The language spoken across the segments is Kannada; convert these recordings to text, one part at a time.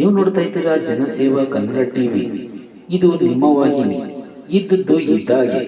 ನೀವು ನೋಡ್ತಾ ಇದ್ದೀರಾ ಜನಸೇವಾ ಕನ್ನಡ ಟಿವಿ. ಇದು ನಿಮ್ಮ ವಾಹಿನಿ. ಇದ್ದದ್ದು ಇದ್ದಾಗೆ.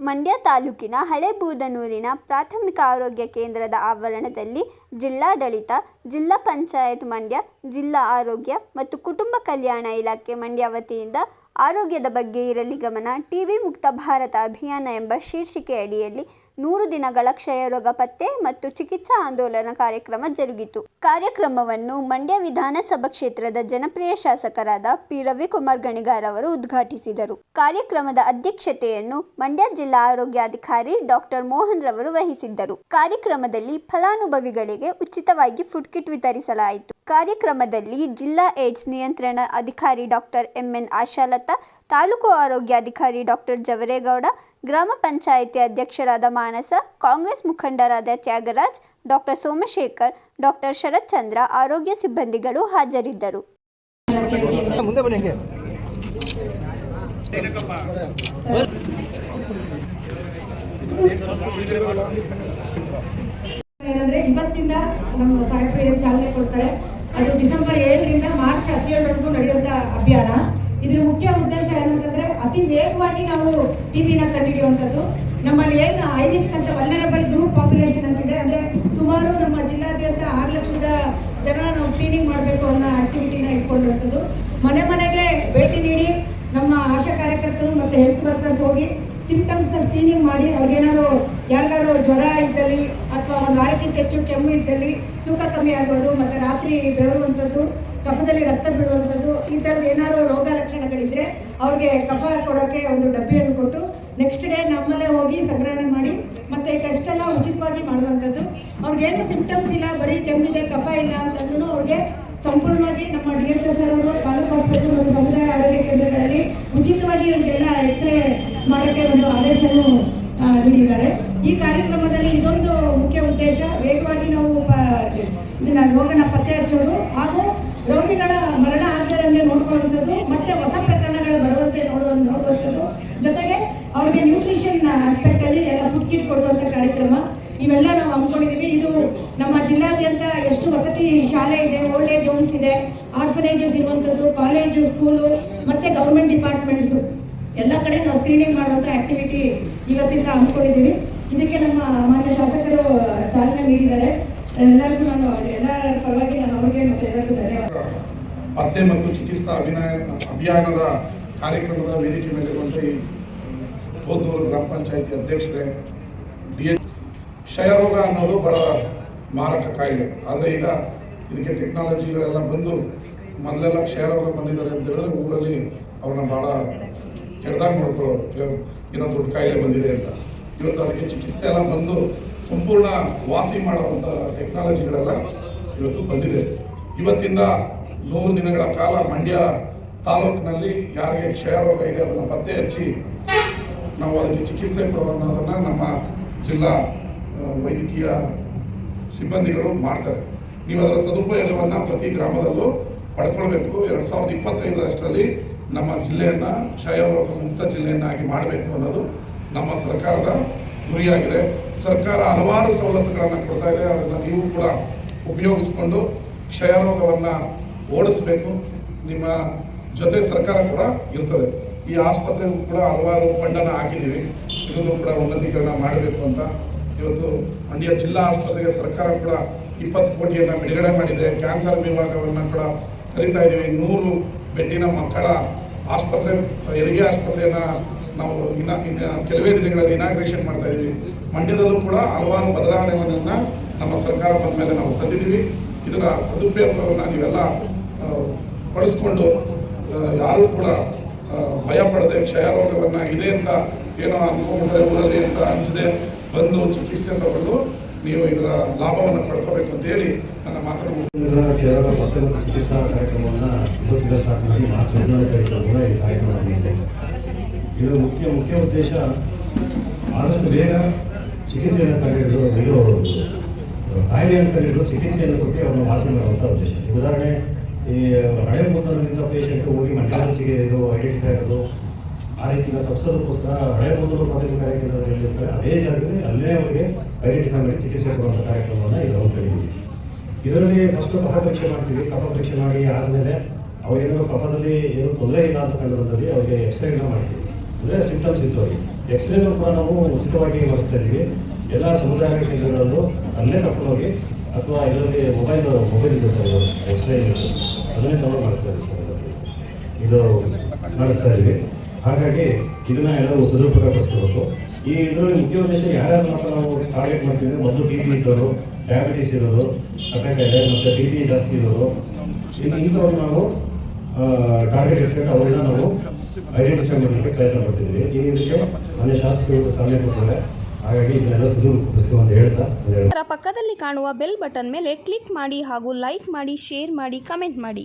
ಮಂಡ್ಯ ತಾಲೂಕಿನ ಹಳೇಬೂದನೂರಿನ ಪ್ರಾಥಮಿಕ ಆರೋಗ್ಯ ಕೇಂದ್ರದ ಆವರಣದಲ್ಲಿ ಜಿಲ್ಲಾಡಳಿತ, ಜಿಲ್ಲಾ ಪಂಚಾಯತ್ ಮಂಡ್ಯ, ಜಿಲ್ಲಾ ಆರೋಗ್ಯ ಮತ್ತು ಕುಟುಂಬ ಕಲ್ಯಾಣ ಇಲಾಖೆ ಮಂಡ್ಯ ವತಿಯಿಂದ ಆರೋಗ್ಯದ ಬಗ್ಗೆ ಇರಲಿ ಗಮನ ಟಿವಿ ಮುಕ್ತ ಭಾರತ ಅಭಿಯಾನ ಎಂಬ ಶೀರ್ಷಿಕೆ ಅಡಿಯಲ್ಲಿ ನೂರು ದಿನಗಳ ಕ್ಷಯರೋಗ ಪತ್ತೆ ಮತ್ತು ಚಿಕಿತ್ಸಾ ಆಂದೋಲನ ಕಾರ್ಯಕ್ರಮ ಜರುಗಿತು. ಕಾರ್ಯಕ್ರಮವನ್ನು ಮಂಡ್ಯ ವಿಧಾನಸಭಾ ಕ್ಷೇತ್ರದ ಜನಪ್ರಿಯ ಶಾಸಕರಾದ ಪಿ. ರವಿಕುಮಾರ್ ಗಣಿಗಾರ್ ಅವರು ಉದ್ಘಾಟಿಸಿದರು. ಕಾರ್ಯಕ್ರಮದ ಅಧ್ಯಕ್ಷತೆಯನ್ನು ಮಂಡ್ಯ ಜಿಲ್ಲಾ ಆರೋಗ್ಯಾಧಿಕಾರಿ ಡಾಕ್ಟರ್ ಮೋಹನ್ ರವರು ವಹಿಸಿದ್ದರು. ಕಾರ್ಯಕ್ರಮದಲ್ಲಿ ಫಲಾನುಭವಿಗಳಿಗೆ ಉಚಿತವಾಗಿ ಫುಡ್ ಕಿಟ್ ವಿತರಿಸಲಾಯಿತು. ಕಾರ್ಯಕ್ರಮದಲ್ಲಿ ಜಿಲ್ಲಾ ಏಡ್ಸ್ ನಿಯಂತ್ರಣ ಅಧಿಕಾರಿ ಡಾಕ್ಟರ್ ಎಂಎನ್ ಆಶಾಲತಾ ತಾಲೂಕು ಆರೋಗ್ಯಾಧಿಕಾರಿ ಡಾಕ್ಟರ್ ಜವರೇಗೌಡ ಗ್ರಾಮ ಪಂಚಾಯಿತಿ ಅಧ್ಯಕ್ಷರಾದ ಮಾನಸ ಕಾಂಗ್ರೆಸ್ ಮುಖಂಡರಾದ ತ್ಯಾಗರಾಜ್ ಡಾಕ್ಟರ್ ಸೋಮಶೇಖರ್ ಡಾಕ್ಟರ್ ಶರತ್ ಚಂದ್ರ ಆರೋಗ್ಯ ಸಿಬ್ಬಂದಿಗಳು ಹಾಜರಿದ್ದರು. ಏನಂದ್ರೆ ಇವತ್ತಿಂದ ನಮ್ಮ ಸಾಹೇಬರು ಏನು ಚಾಲನೆ ಕೊಡ್ತಾರೆ. ಅದು ಡಿಸೆಂಬರ್ ಏಳರಿಂದ ಮಾರ್ಚ್ ಹದಿನೇಳರವರೆಗೂ ನಡೆಯುವಂತ ಅಭಿಯಾನ. ಇದ್ರ ಮುಖ್ಯ ಉದ್ದೇಶ ಏನಂತಂದ್ರೆ ಅತಿ ವೇಗವಾಗಿ ನಾವು ಟಿವಿನ ಕಂಡುಹಿಡಿಯುವಂಥದ್ದು. ನಮ್ಮಲ್ಲಿ ಏನು ರಿಸ್ಕ್ ಅಂತ ವಲ್ನರಬಲ್ ಗ್ರೂಪ್ ಪಾಪ್ಯುಲೇಷನ್ ಅಂತಿದೆ, ಅಂದ್ರೆ ಸುಮಾರು ನಮ್ಮ ಜಿಲ್ಲಾದ್ಯಂತ ಆರು ಲಕ್ಷದ ಜನ ನಾವು ಸ್ಕ್ರೀನಿಂಗ್ ಮಾಡಬೇಕು ಅನ್ನೋ ಆಕ್ಟಿವಿಟಿನ ಇಟ್ಕೊಂಡಿರ್ತದ್ದು ಮನೆ ಮನೆಗೆ ಭೇಟಿ ನೀಡಿ, ನಮ್ಮ ಆಶಾ ಕಾರ್ಯಕರ್ತರು ಮತ್ತೆ ಹೆಲ್ತ್ ವರ್ಕರ್ಸ್ ಹೋಗಿ ಸಿಂಪ್ಟಮ್ಸ್ನ ಸ್ಕ್ರೀನಿಂಗ್ ಮಾಡಿ, ಅವ್ರಿಗೇನಾದ್ರು ಯಾರಿಗಾದ್ರು ಜ್ವರ ಇದ್ದಲ್ಲಿ ಅಥವಾ ಒಂದು ವಾರಕ್ಕಿಂತ ಹೆಚ್ಚು ಕೆಮ್ಮು ಇದ್ದಲ್ಲಿ ತೂಕ ಕಮ್ಮಿ ಆಗ್ಬೋದು, ಮತ್ತು ರಾತ್ರಿ ಬೆಳಗುವಂಥದ್ದು ಕಫದಲ್ಲಿ ರಕ್ತ ಬೀಳುವಂಥದ್ದು, ಈ ಥರದ್ದು ಏನಾದರೂ ರೋಗ ಲಕ್ಷಣಗಳಿದ್ದರೆ ಅವ್ರಿಗೆ ಕಫ ಕೊಡೋಕ್ಕೆ ಒಂದು ಡಬ್ಬಿಯನ್ನು ಕೊಟ್ಟು ನೆಕ್ಸ್ಟ್ ಡೇ ನಮ್ಮಲ್ಲೇ ಹೋಗಿ ಸಂಗ್ರಹಣೆ ಮಾಡಿ, ಮತ್ತು ಟೆಸ್ಟ್ ಎಲ್ಲ ಉಚಿತವಾಗಿ ಮಾಡುವಂಥದ್ದು. ಅವ್ರಿಗೇನು ಸಿಂಪ್ಟಮ್ಸ್ ಇಲ್ಲ, ಬರೀ ಕೆಮ್ಮಿದೆ, ಕಫ ಇಲ್ಲ ಅಂತಂದ್ರೂ ಅವ್ರಿಗೆ ಸಂಪೂರ್ಣವಾಗಿ ನಮ್ಮ ಡಿ ಎಚ್ ಎಸ್ ಅವರು, ತಾಲೂಕು ಆಸ್ಪತ್ರೆ ಮತ್ತು ಸಮುದಾಯ ಆರೋಗ್ಯ ಕೇಂದ್ರಗಳಲ್ಲಿ ಉಚಿತವಾಗಿ ಇವ್ರಿಗೆಲ್ಲ ಎಕ್ಸ್ರೇ ಮಾಡೋಕ್ಕೆ ಒಂದು ಆದೇಶವನ್ನು ಆ, ನೀಡಿದ್ದಾರೆ ಈ ಕಾರ್ಯಕ್ರಮದಲ್ಲಿ ಇದೊಂದು ಮುಖ್ಯ ಉದ್ದೇಶ ವೇಗವಾಗಿ ನಾವು ಪ- ಇದನ್ನ ರೋಗನ ಪತ್ತೆ ಹಚ್ಚೋದು ಹಾಗೂ ರೋಗಿಗಳ ಮರಣ ಆಗದಂಗೆ ನೋಡ್ಕೊಳ್ಳುವಂಥದ್ದು ಮತ್ತೆ ಹೊಸ ಪ್ರಕರಣಗಳು ಬರುವಂತೆ ನೋಡುವ ನೋಡುವಂಥದ್ದು ಜೊತೆಗೆ ಅವ್ರಿಗೆ ನ್ಯೂಟ್ರಿಷನ್ ಆಸ್ಪೆಕ್ಟ್ ಅಲ್ಲಿ ಎಲ್ಲ ಫುಡ್ ಕಿಟ್ ಕೊಡುವಂಥ ಕಾರ್ಯಕ್ರಮ ಇವೆಲ್ಲ ನಾವು ಹಮ್ಮಿಕೊಂಡಿದ್ದೀವಿ ಇದು ನಮ್ಮ ಜಿಲ್ಲಾದ್ಯಂತ ಎಷ್ಟು ವಸತಿ ಶಾಲೆ ಇದೆ ಓಲ್ಡ್ ಏಜ್ ಹೋಮ್ಸ್ ಇದೆ ಆರ್ಫನೇಜಸ್ ಇರುವಂಥದ್ದು ಕಾಲೇಜು ಸ್ಕೂಲು ಮತ್ತೆ ಗೌರ್ಮೆಂಟ್ ಡಿಪಾರ್ಟ್ಮೆಂಟ್ಸು ಎಲ್ಲ ಕಡೆ ನಾವು ಸ್ಕ್ರೀನಿಂಗ್ ಮಾಡುವಂಥ ಆಕ್ಟಿವಿಟಿ ಇವತ್ತಿಂದ ಹಮ್ಮಿಕೊಂಡಿದ್ದೀವಿ. ಇದಕ್ಕೆ ನಮ್ಮ ಮಾನ್ಯ ಶಾಸಕರು ಚಾಲನೆ ನೀಡಿದ್ದಾರೆ. ಎಲ್ಲರಿಗೂ ನಾನು, ಎಲ್ಲ ಪರವಾಗಿ ನಾನು ಅವ್ರಿಗೆ ಮತ್ತೆ ಎಲ್ಲರಿಗೂ ಧನ್ಯವಾದ. ಪತ್ತೆ ಮತ್ತು ಚಿಕಿತ್ಸಾ ಅಭಿನಯ, ಅಭಿಯಾನದ ಕಾರ್ಯಕ್ರಮದ ವೇದಿಕೆ ಮೇಲೆ ಈ ಹೋದೂರು ಗ್ರಾಮ ಪಂಚಾಯತಿ ಅಧ್ಯಕ್ಷರೇ, ಡಿ ಎಚ್, ಕ್ಷಯರೋಗ ಅನ್ನೋದು ಬಹಳ ಮಾರಕ ಕಾಯಿಲೆ. ಆದರೆ ಈಗ ಇದಕ್ಕೆ ಟೆಕ್ನಾಲಜಿಗಳೆಲ್ಲ ಬಂದು ಮೊದಲೆಲ್ಲ ಅವರು ಬಂದಿದ್ದಾರೆ ಅಂತ ಹೇಳಿದ್ರೆ ಊರಲ್ಲಿ ಅವ್ರನ್ನ ಭಾಳ ಕೆಡ್ದಾಗ ನೋಡ್ಕೊಳ್ಳೋ ಏನೋ ದೊಡ್ಡ ಕಾಯಿಲೆ ಬಂದಿದೆ ಅಂತ. ಇವತ್ತು ಅದಕ್ಕೆ ಚಿಕಿತ್ಸೆ ಎಲ್ಲ ಬಂದು ಸಂಪೂರ್ಣ ವಾಸಿ ಮಾಡುವಂಥ ಟೆಕ್ನಾಲಜಿಗಳೆಲ್ಲ ಇವತ್ತು ಬಂದಿದೆ. ಇವತ್ತಿಂದ ನೂರು ದಿನಗಳ ಕಾಲ ಮಂಡ್ಯ ತಾಲೂಕಿನಲ್ಲಿ ಯಾರಿಗೆ ಕ್ಷಯರೋಗ ಇದೆ ಅದನ್ನು ಪತ್ತೆ ಹಚ್ಚಿ ನಾವು ಅದಕ್ಕೆ ಚಿಕಿತ್ಸೆ ಕೊಡುವುದನ್ನು ನಮ್ಮ ಜಿಲ್ಲಾ ವೈದ್ಯಕೀಯ ಸಿಬ್ಬಂದಿಗಳು ಮಾಡ್ತಾರೆ. ನೀವು ಅದರ ಸದುಪಯೋಗವನ್ನು ಪ್ರತಿ ಗ್ರಾಮದಲ್ಲೂ ಪಡ್ಕೊಳ್ಬೇಕು. ಎರಡು ಸಾವಿರದ ಇಪ್ಪತ್ತೈದರಷ್ಟರಲ್ಲಿ ನಮ್ಮ ಜಿಲ್ಲೆಯನ್ನು ಕ್ಷಯರೋಗ ಮುಕ್ತ ಜಿಲ್ಲೆಯನ್ನಾಗಿ ಮಾಡಬೇಕು ಅನ್ನೋದು ನಮ್ಮ ಸರ್ಕಾರದ ಗುರಿಯಾಗಿದೆ. ಸರ್ಕಾರ ಹಲವಾರು ಸವಲತ್ತುಗಳನ್ನು ಕೊಡ್ತಾ ಇದೆ. ಅದನ್ನು ನೀವು ಕೂಡ ಉಪಯೋಗಿಸ್ಕೊಂಡು ಕ್ಷಯರೋಗವನ್ನು ಓಡಿಸ್ಬೇಕು. ನಿಮ್ಮ ಜೊತೆ ಸರ್ಕಾರ ಕೂಡ ಇರ್ತದೆ. ಈ ಆಸ್ಪತ್ರೆಗೂ ಕೂಡ ಹಲವಾರು ಫಂಡನ್ನು ಹಾಕಿದ್ದೀವಿ. ಇದನ್ನು ಕೂಡ ಉನ್ನತೀಕರಣ ಮಾಡಬೇಕು ಅಂತ ಇವತ್ತು ಮಂಡ್ಯ ಜಿಲ್ಲಾ ಆಸ್ಪತ್ರೆಗೆ ಸರ್ಕಾರ ಕೂಡ ಇಪ್ಪತ್ತು ಕೋಟಿಯನ್ನು ಬಿಡುಗಡೆ ಮಾಡಿದೆ ಕ್ಯಾನ್ಸರ್ ವಿಭಾಗವನ್ನು ಕೂಡ ಕರಿತಾ ಇದ್ದೀವಿ. ನೂರು ಬೆಡ್ಡಿನ ಮಕ್ಕಳ ಆಸ್ಪತ್ರೆ, ಹೆರಿಗೆ ಆಸ್ಪತ್ರೆಯನ್ನು ನಾವು ಇನ್ನ ಇನ್ನ ಕೆಲವೇ ದಿನಗಳಲ್ಲಿ ಇನಾಗ್ರೇಷನ್ ಮಾಡ್ತಾ ಇದ್ದೀವಿ. ಮಂಡ್ಯದಲ್ಲೂ ಕೂಡ ಹಲವಾರು ಬದಲಾವಣೆಗಳನ್ನು ನಮ್ಮ ಸರ್ಕಾರ ಬಂದ ಮೇಲೆ ನಾವು ತಂದಿದ್ದೀವಿ. ಇದರ ಸದುಪಯೋಗವನ್ನು ನೀವೆಲ್ಲ ಪಡಿಸ್ಕೊಂಡು ಯಾರೂ ಕೂಡ ಭಯ ಪಡದೆ ಕ್ಷಯರೋಗವನ್ನು ಇದೆ ಅಂತ, ಏನೋ ಅನ್ಕೊಂಡ್ರೆ ಊರಲ್ಲಿ ಅಂತ ಅನಿಸದೆ ಬಂದು ಚಿಕಿತ್ಸೆ ತಗೊಂಡು ನೀವು ಇದರ ಲಾಭವನ್ನು ಪಡ್ಕೋಬೇಕು ಅಂತ ಹೇಳಿ ನನ್ನ ಮಾತನ್ನು ಪತ್ತೆ ಮತ್ತು ಚಿಕಿತ್ಸಾ ಕಾರ್ಯಕ್ರಮವನ್ನು ಇವತ್ತಿಂದ ಸ್ಟಾರ್ಟ್ ಮಾಡಿ ಮಾರ್ಚ್ ಹದಿನೇಳು ತಾರೀಕು ಕೂಡ ಈ ಕಾರ್ಯಕ್ರಮ ಇದರ ಮುಖ್ಯ ಮುಖ್ಯ ಉದ್ದೇಶ ಆದಷ್ಟು ಬೇಗ ಚಿಕಿತ್ಸೆಯನ್ನು ಕಂಡಿದ್ದು ಇದು ಕಾಯಿಲೆಯನ್ನು ಕರೆಯಲು ಚಿಕಿತ್ಸೆಯನ್ನು ಕೊಟ್ಟು ಅವರನ್ನು ವಾಸಿ ಮಾಡುವಂಥ ಉದ್ದೇಶ. ಉದಾಹರಣೆ, ಈ ಹಳೆ ಮೂತ್ರದಿಂದ ಪೇಷಂಟ್ ಹೋಗಿ ಮಂಡ್ಯ ಚಿಕಿತ್ಸೆ ಇದು ಐಡೆಂಟಿಫೈ ಆಗೋದು ಆ ರೀತಿಯ ತಪ್ಪಿಸೋದಕ್ಕೋಸ್ಕರ ಹಳೆ ಮೂತ್ರ ಪ್ರಾಥಮಿಕ ಕಾರ್ಯಕ್ರಮದಲ್ಲಿ ಎಲ್ಲಿರ್ತಾರೆ ಅದೇ ಜಾಗದಲ್ಲಿ ಅಲ್ಲೇ ಅವರಿಗೆ ಐಡೆಂಟಿಫೈ ಮಾಡಿ ಚಿಕಿತ್ಸೆ ಕೊಡುವಂಥ ಕಾರ್ಯಕ್ರಮವನ್ನು ಇದು ಹೋಗ್ತಾಯಿದ್ದೀವಿ ಇದರಲ್ಲಿ ಫಸ್ಟ್ ಕಫ ಪರೀಕ್ಷೆ ಮಾಡ್ತೀವಿ. ಕಫ ಪರೀಕ್ಷೆ ಮಾಡಿ ಆದಮೇಲೆ ಅವರೇನೋ ಕಫದಲ್ಲಿ ಏನೋ ತೊಂದರೆ ಇಲ್ಲ ಅಂತ ಕಂಡು ಅವರಿಗೆ ಎಕ್ಸ್ರೇನ ಮಾಡ್ತೀವಿ. ಅಂದರೆ ಸಿಂಪ್ಟಮ್ಸ್ ಇತ್ತು ಅವ್ರಿಗೆ. ಎಕ್ಸ್ರೇನೂ ಕೂಡ ನಾವು ಉಚಿತವಾಗಿ ಮಾಡಿಸ್ತಾ ಇದ್ದೀವಿ. ಎಲ್ಲ ಸಮುದಾಯ ಕೇಂದ್ರಗಳಲ್ಲೂ ಅಲ್ಲೇ ಕರ್ಕೊಂಡೋಗಿ ಅಥವಾ ಇದರಲ್ಲಿ ಮೊಬೈಲ್ ಮೊಬೈಲ್ ಇದೆ ಸರ್ ಎಕ್ಸ್ರೇ ಇರುತ್ತೆ ಅದನ್ನೇ ನಾವು ಮಾಡಿಸ್ತಾ ಇದ್ದೀವಿ ಸರ್. ಇದು ಮಾಡಿಸ್ತಾ ಇದ್ದೀವಿ. ಹಾಗಾಗಿ ಇದನ್ನ ಎಲ್ಲರೂ ಸದುಪಯೋಗಪಡಿಸ್ಕೋಬೇಕು ಈ ಇದರಲ್ಲಿ ಮುಖ್ಯ ಉದ್ದೇಶ ಯಾರ್ಯಾರು ಮಾತ್ರ ನಾವು ಟಾರ್ಗೆಟ್ ಮಾಡ್ತೀವಿ ಅಂದರೆ ಮೊದಲು ಬಿ ಇದ್ದವರು ಡಯಾಬಿಟಿಸ್ ಇರೋರು ಸಕ್ಕರೆ ಮತ್ತು ಬಿ ಜಾಸ್ತಿ ಇರೋರು. ಇನ್ನು ಇಂಥವ್ರು ನಾವು ಟಾರ್ಗೆಟ್ ಇಟ್ಕೊಂಡು ಅವ್ರನ್ನ ನಾವು ಐಡೆಂಟಿಫೈ ಮಾಡಲಿಕ್ಕೆ ಪ್ರಯತ್ನ ಮಾಡ್ತಿದ್ವಿ ಈ ಇದಕ್ಕೆ ಮನೆ ಶಾಸಕರು ಚಾಲನೆ ಕೊಡ್ತಾರೆ ಹಾಗಾಗಿ ಅಂತ ಹೇಳ್ತಾ ಪಕ್ಕದಲ್ಲಿ ಕಾಣುವ ಬೆಲ್ ಬಟನ್ ಮೇಲೆ ಕ್ಲಿಕ್ ಮಾಡಿ ಹಾಗೂ ಲೈಕ್ ಮಾಡಿ ಶೇರ್ ಮಾಡಿ ಕಮೆಂಟ್ ಮಾಡಿ.